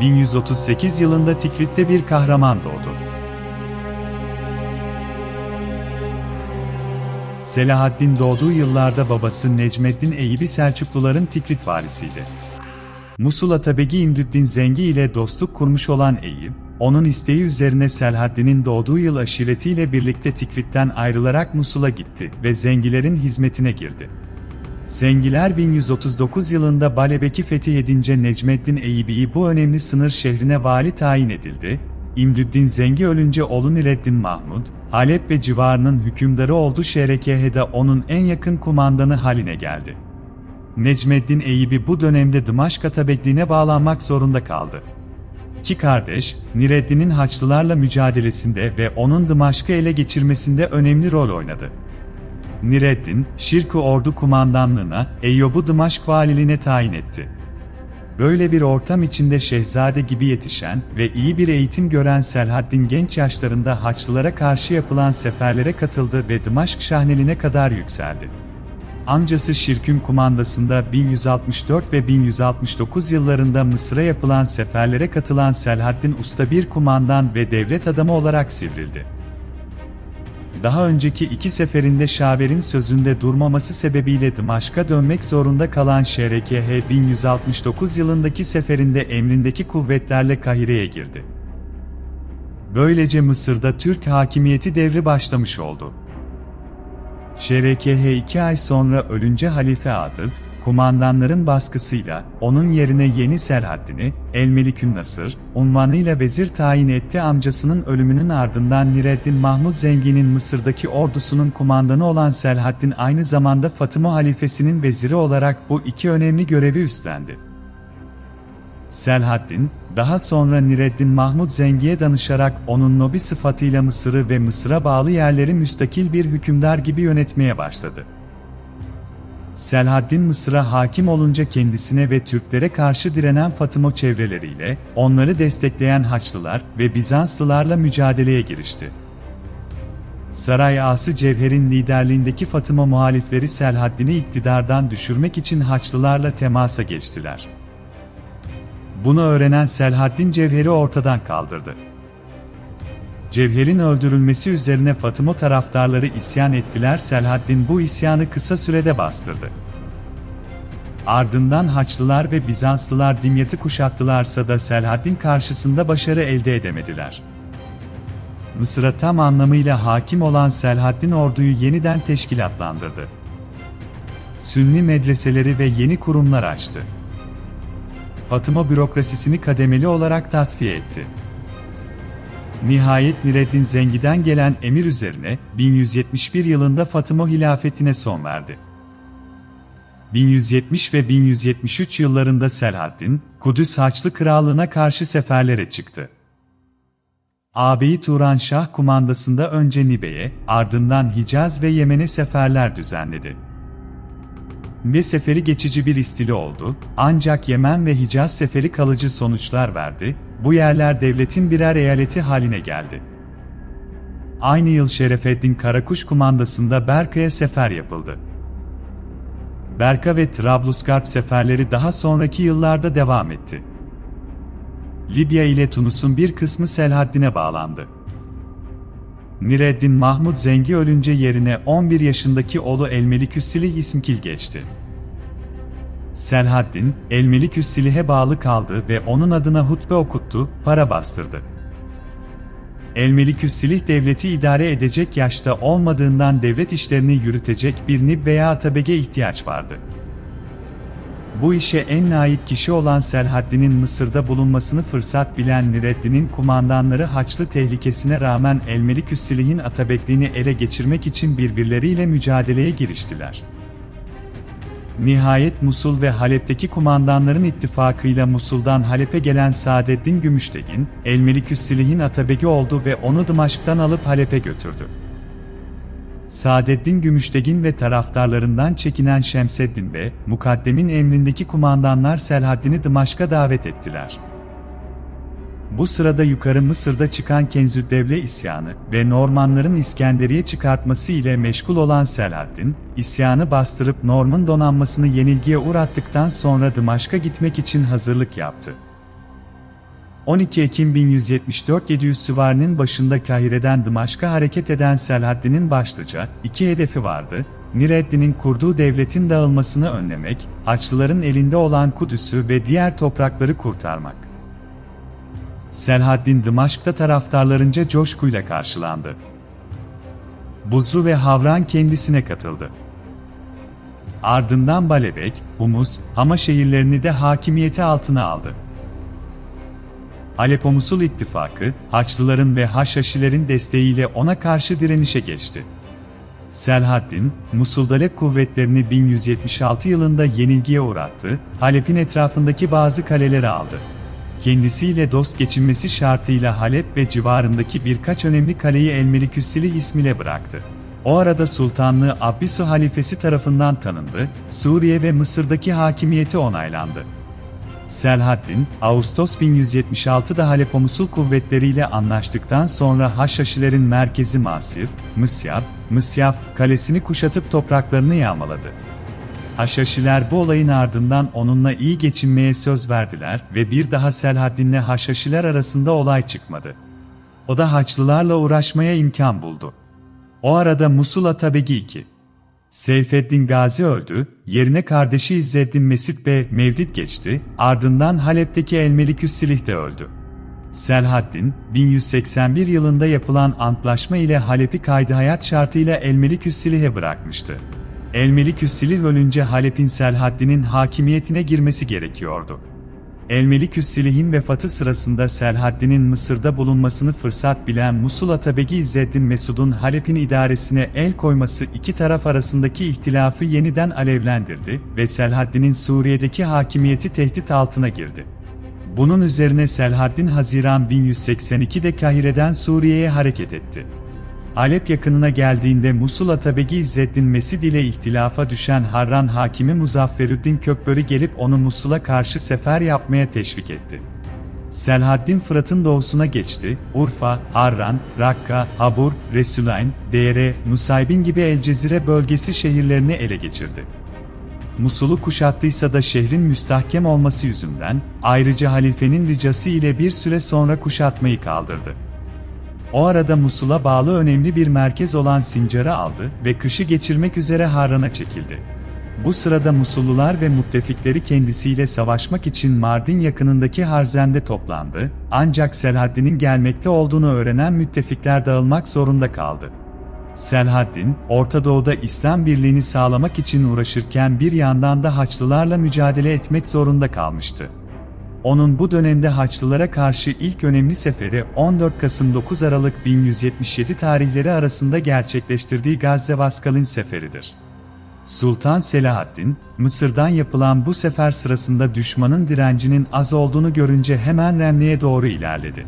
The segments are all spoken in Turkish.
1138 yılında Tikrit'te bir kahraman doğdu. Selahaddin doğduğu yıllarda babası Necmeddin Eyübi Selçukluların Tikrit varisiydi. Musul Atabegi İmdüddin Zengi ile dostluk kurmuş olan Eyüp, onun isteği üzerine Selahaddin'in doğduğu yıl aşiretiyle birlikte Tikrit'ten ayrılarak Musul'a gitti ve Zengilerin hizmetine girdi. Zengiler 1139 yılında Balebek'i fetih edince Necmeddin Eyübi'yi bu önemli sınır şehrine vali tayin edildi. İmdüddin Zengi ölünce oğlu Nireddin Mahmud, Halep ve civarının hükümdarı oldu Şerekehe'de onun en yakın kumandanı haline geldi. Necmeddin Eyübi bu dönemde Dımaşk Atabekliğine bağlanmak zorunda kaldı. İki kardeş, Nireddin'in Haçlılarla mücadelesinde ve onun Dımaşk'ı ele geçirmesinde önemli rol oynadı. Nireddin, Şirku ordu kumandanlığına, Eyyub'u Dımaşk valiliğine tayin etti. Böyle bir ortam içinde şehzade gibi yetişen ve iyi bir eğitim gören Selahaddin genç yaşlarında Haçlılara karşı yapılan seferlere katıldı ve Dımaşk Şahneliğine kadar yükseldi. Amcası Şirkün kumandasında 1164 ve 1169 yıllarında Mısır'a yapılan seferlere katılan Selahaddin usta bir kumandan ve devlet adamı olarak sivrildi. Daha önceki iki seferinde Şaver'in sözünde durmaması sebebiyle Dımaşk'a dönmek zorunda kalan Şerekehe 1169 yılındaki seferinde emrindeki kuvvetlerle Kahire'ye girdi. Böylece Mısır'da Türk hakimiyeti devri başlamış oldu. Şerekehe iki ay sonra ölünce Halife Adıd, kumandanların baskısıyla onun yerine yeni Selahaddin'i, El-Melikün Nasır, unvanıyla vezir tayin etti amcasının ölümünün ardından Nireddin Mahmud Zengi'nin Mısır'daki ordusunun kumandanı olan Selahaddin aynı zamanda Fatıma halifesinin veziri olarak bu iki önemli görevi üstlendi. Selahaddin, daha sonra Nireddin Mahmud Zengi'ye danışarak onun nobi sıfatıyla Mısır'ı ve Mısır'a bağlı yerleri müstakil bir hükümdar gibi yönetmeye başladı. Selahaddin Mısır'a hakim olunca kendisine ve Türklere karşı direnen Fatıma çevreleriyle, onları destekleyen Haçlılar ve Bizanslılarla mücadeleye girişti. Saray Ağası Cevher'in liderliğindeki Fatıma muhalifleri Selahaddin'i iktidardan düşürmek için Haçlılarla temasa geçtiler. Bunu öğrenen Selahaddin Cevher'i ortadan kaldırdı. Cevher'in öldürülmesi üzerine Fatıma taraftarları isyan ettiler Selahaddin bu isyanı kısa sürede bastırdı. Ardından Haçlılar ve Bizanslılar Dimyat'ı kuşattılarsa da Selahaddin karşısında başarı elde edemediler. Mısır'a tam anlamıyla hakim olan Selahaddin orduyu yeniden teşkilatlandırdı. Sünni medreseleri ve yeni kurumlar açtı. Fatıma bürokrasisini kademeli olarak tasfiye etti. Nihayet Nireddin Zengi'den gelen emir üzerine 1171 yılında Fatıma hilafetine son verdi. 1170 ve 1173 yıllarında Selahaddin, Kudüs Haçlı Krallığına karşı seferlere çıktı. Ağabeyi Turan Şah kumandasında önce Nibe'ye, ardından Hicaz ve Yemen'e seferler düzenledi. Ve seferi geçici bir istili oldu, ancak Yemen ve Hicaz seferi kalıcı sonuçlar verdi, bu yerler devletin birer eyaleti haline geldi. Aynı yıl Şerefeddin Karakuş kumandasında Berka'ya sefer yapıldı. Berka ve Trablusgarp seferleri daha sonraki yıllarda devam etti. Libya ile Tunus'un bir kısmı Selahaddin'e bağlandı. Nireddin Mahmud Zengi ölünce yerine 11 yaşındaki oğlu Elmeliküssilih İsmkil geçti. Selahaddin, Elmeliküssilih'e bağlı kaldı ve onun adına hutbe okuttu, para bastırdı. Elmeliküssilih devleti idare edecek yaşta olmadığından devlet işlerini yürütecek bir nib veya atabege ihtiyaç vardı. Bu işe en layık kişi olan Selahaddin'in Mısır'da bulunmasını fırsat bilen Nireddin'in kumandanları Haçlı tehlikesine rağmen Elmeliküssilih'in atabekliğini ele geçirmek için birbirleriyle mücadeleye giriştiler. Nihayet Musul ve Halep'teki kumandanların ittifakıyla Musul'dan Halep'e gelen Saadeddin Gümüştegin, Elmeliküssilih'in atabegi oldu ve onu Dımaşk'tan alıp Halep'e götürdü. Saadeddin Gümüştegin ve taraftarlarından çekinen Şemseddin ve Mukaddem'in emrindeki kumandanlar Selahaddin'i Dımaşk'a davet ettiler. Bu sırada yukarı Mısır'da çıkan Kenzüddevle isyanı ve Normanların İskenderiye çıkartması ile meşgul olan Selahaddin, isyanı bastırıp Norman donanmasını yenilgiye uğrattıktan sonra Dımaşk'a gitmek için hazırlık yaptı. 12 Ekim 1174 700 süvarinin başında Kahire'den Dımaşk'a hareket eden Selahaddin'in başlıca iki hedefi vardı. Nireddin'in kurduğu devletin dağılmasını önlemek, Haçlıların elinde olan Kudüs'ü ve diğer toprakları kurtarmak. Selahaddin Dımaşk'ta taraftarlarınca coşkuyla karşılandı. Buzlu ve Havran kendisine katıldı. Ardından Balebek, Humus, Hama şehirlerini de hakimiyeti altına aldı. Aleppo-Musul ittifakı, Haçlıların ve Haşhaşilerin desteğiyle ona karşı direnişe geçti. Selahaddin, Musul'daki kuvvetlerini 1176 yılında yenilgiye uğrattı, Halep'in etrafındaki bazı kaleleri aldı. Kendisiyle dost geçinmesi şartıyla Halep ve civarındaki birkaç önemli kaleyi Elmeliküssili ismiyle bıraktı. O arada sultanlığı Abbisu halifesi tarafından tanındı, Suriye ve Mısır'daki hakimiyeti onaylandı. Selahaddin, Ağustos 1176'da Haleppo Musul kuvvetleriyle anlaştıktan sonra Haşhaşilerin merkezi Masif, Mısyaf, Mısyaf kalesini kuşatıp topraklarını yağmaladı. Haşhaşiler bu olayın ardından onunla iyi geçinmeye söz verdiler ve bir daha Selahaddin'le Haşhaşiler arasında olay çıkmadı. O da Haçlılarla uğraşmaya imkan buldu. O arada Musul Atabegi II. Seyfeddin Gazi öldü, yerine kardeşi İzzeddin Mesit Bey Mevlid geçti, ardından Halep'teki Elmeliküs Silih de öldü. Selahaddin, 1181 yılında yapılan antlaşma ile Halep'i kaydı hayat şartıyla Elmeliküs Silih'e bırakmıştı. Elmeliküs Silih ölünce Halep'in Selahaddin'in hakimiyetine girmesi gerekiyordu. Elmeliküs Silih'in vefatı sırasında Selahaddin'in Mısır'da bulunmasını fırsat bilen Musul Atabegi İzzeddin Mesud'un Halep'in idaresine el koyması iki taraf arasındaki ihtilafı yeniden alevlendirdi ve Selahaddin'in Suriye'deki hakimiyeti tehdit altına girdi. Bunun üzerine Selahaddin Haziran 1182'de Kahire'den Suriye'ye hareket etti. Halep yakınına geldiğinde Musul Atabegi İzzeddin Mesid ile ihtilafa düşen Harran hakimi Muzafferüddin Kökbörü gelip onu Musul'a karşı sefer yapmaya teşvik etti. Selahaddin Fırat'ın doğusuna geçti, Urfa, Harran, Rakka, Habur, Resulayn, Dere, Nusaybin gibi El Cezire bölgesi şehirlerini ele geçirdi. Musul'u kuşattıysa da şehrin müstahkem olması yüzünden, ayrıca halifenin ricası ile bir süre sonra kuşatmayı kaldırdı. O arada Musul'a bağlı önemli bir merkez olan Sincar'ı aldı ve kışı geçirmek üzere Harran'a çekildi. Bu sırada Musullular ve müttefikleri kendisiyle savaşmak için Mardin yakınındaki Harzem'de toplandı, ancak Selahaddin'in gelmekte olduğunu öğrenen müttefikler dağılmak zorunda kaldı. Selahaddin, Orta Doğu'da İslam birliğini sağlamak için uğraşırken bir yandan da Haçlılarla mücadele etmek zorunda kalmıştı. Onun bu dönemde Haçlılara karşı ilk önemli seferi 14 Kasım 9 Aralık 1177 tarihleri arasında gerçekleştirdiği Gazze-Vaskalin seferidir. Sultan Selahaddin, Mısır'dan yapılan bu sefer sırasında düşmanın direncinin az olduğunu görünce hemen Remli'ye doğru ilerledi.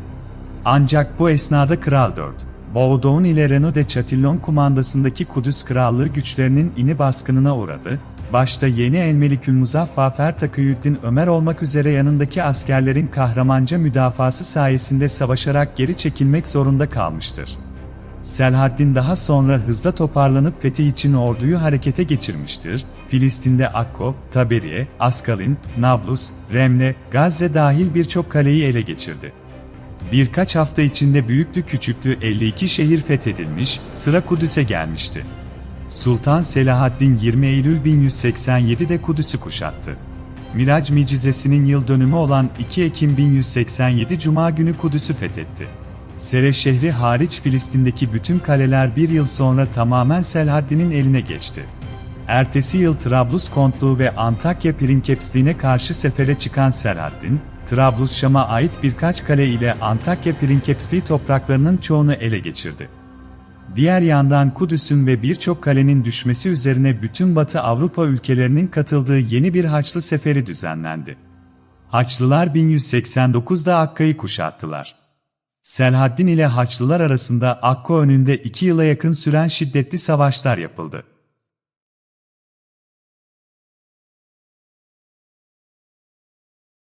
Ancak bu esnada Kral 4, Baudouin ile Renaud de Chatillon kumandasındaki Kudüs Krallığı güçlerinin ini baskınına uğradı, başta yeni Elmelikül Muzaffafer Takıyüddin Ömer olmak üzere yanındaki askerlerin kahramanca müdafası sayesinde savaşarak geri çekilmek zorunda kalmıştır. Selahaddin daha sonra hızla toparlanıp fetih için orduyu harekete geçirmiştir. Filistin'de Akko, Taberiye, Askalin, Nablus, Remle, Gazze dahil birçok kaleyi ele geçirdi. Birkaç hafta içinde büyüklü küçüklü 52 şehir fethedilmiş, sıra Kudüs'e gelmişti. Sultan Selahaddin 20 Eylül 1187'de Kudüs'ü kuşattı. Mirac Micizesi'nin yıl dönümü olan 2 Ekim 1187 Cuma günü Kudüs'ü fethetti. Sere şehri hariç Filistin'deki bütün kaleler bir yıl sonra tamamen Selahaddin'in eline geçti. Ertesi yıl Trablus Kontluğu ve Antakya Pirinkepsliğine karşı sefere çıkan Selahaddin, Trablus Şam'a ait birkaç kale ile Antakya Pirinkepsliği topraklarının çoğunu ele geçirdi. Diğer yandan Kudüs'ün ve birçok kalenin düşmesi üzerine bütün Batı Avrupa ülkelerinin katıldığı yeni bir Haçlı seferi düzenlendi. Haçlılar 1189'da Akka'yı kuşattılar. Selahaddin ile Haçlılar arasında Akka önünde iki yıla yakın süren şiddetli savaşlar yapıldı.